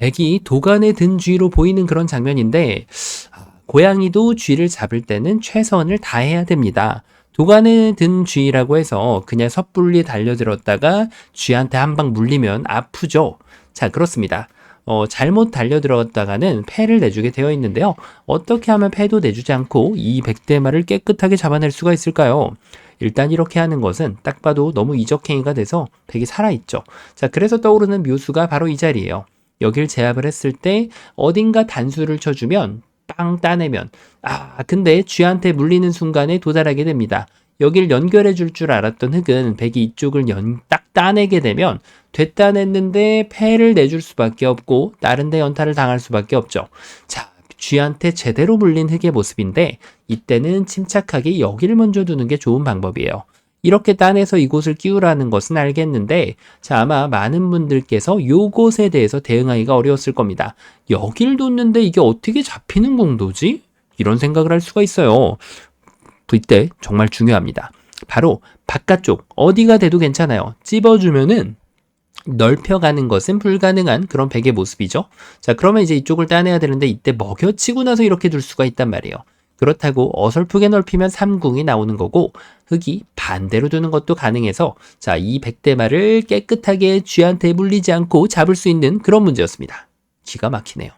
백이 도간에 든 쥐로 보이는 그런 장면인데 아, 고양이도 쥐를 잡을 때는 최선을 다해야 됩니다. 도간에 든 쥐라고 해서 그냥 섣불리 달려들었다가 쥐한테 한 방 물리면 아프죠. 자, 그렇습니다. 어, 잘못 달려들었다가는 패를 내주게 되어 있는데요. 어떻게 하면 패도 내주지 않고 이 백대마를 깨끗하게 잡아낼 수가 있을까요? 일단 이렇게 하는 것은 딱 봐도 너무 이적행위가 돼서 백이 살아있죠. 자, 그래서 떠오르는 묘수가 바로 이 자리예요. 여길 제압을 했을 때 어딘가 단수를 쳐주면 빵 따내면 아 근데 쥐한테 물리는 순간에 도달하게 됩니다. 여길 연결해 줄줄 알았던 흙은 백이 이쪽을 연, 딱 따내게 되면 됐다 냈는데 패를 내줄 수밖에 없고 다른 데 연타를 당할 수밖에 없죠. 자, 쥐한테 제대로 물린 흙의 모습인데 이때는 침착하게 여기를 먼저 두는 게 좋은 방법이에요. 이렇게 따내서 이곳을 끼우라는 것은 알겠는데 자 아마 많은 분들께서 요것에 대해서 대응하기가 어려웠을 겁니다. 여길 뒀는데 이게 어떻게 잡히는 공도지? 이런 생각을 할 수가 있어요. 이때 정말 중요합니다. 바로 바깥쪽 어디가 돼도 괜찮아요. 찝어주면은 넓혀가는 것은 불가능한 그런 백의 모습이죠. 자, 그러면 이제 이쪽을 따내야 되는데 이때 먹여치고 나서 이렇게 둘 수가 있단 말이에요. 그렇다고 어설프게 넓히면 삼궁이 나오는 거고 흙이 반대로 두는 것도 가능해서 자, 이 백대마를 깨끗하게 쥐한테 물리지 않고 잡을 수 있는 그런 문제였습니다. 기가 막히네요.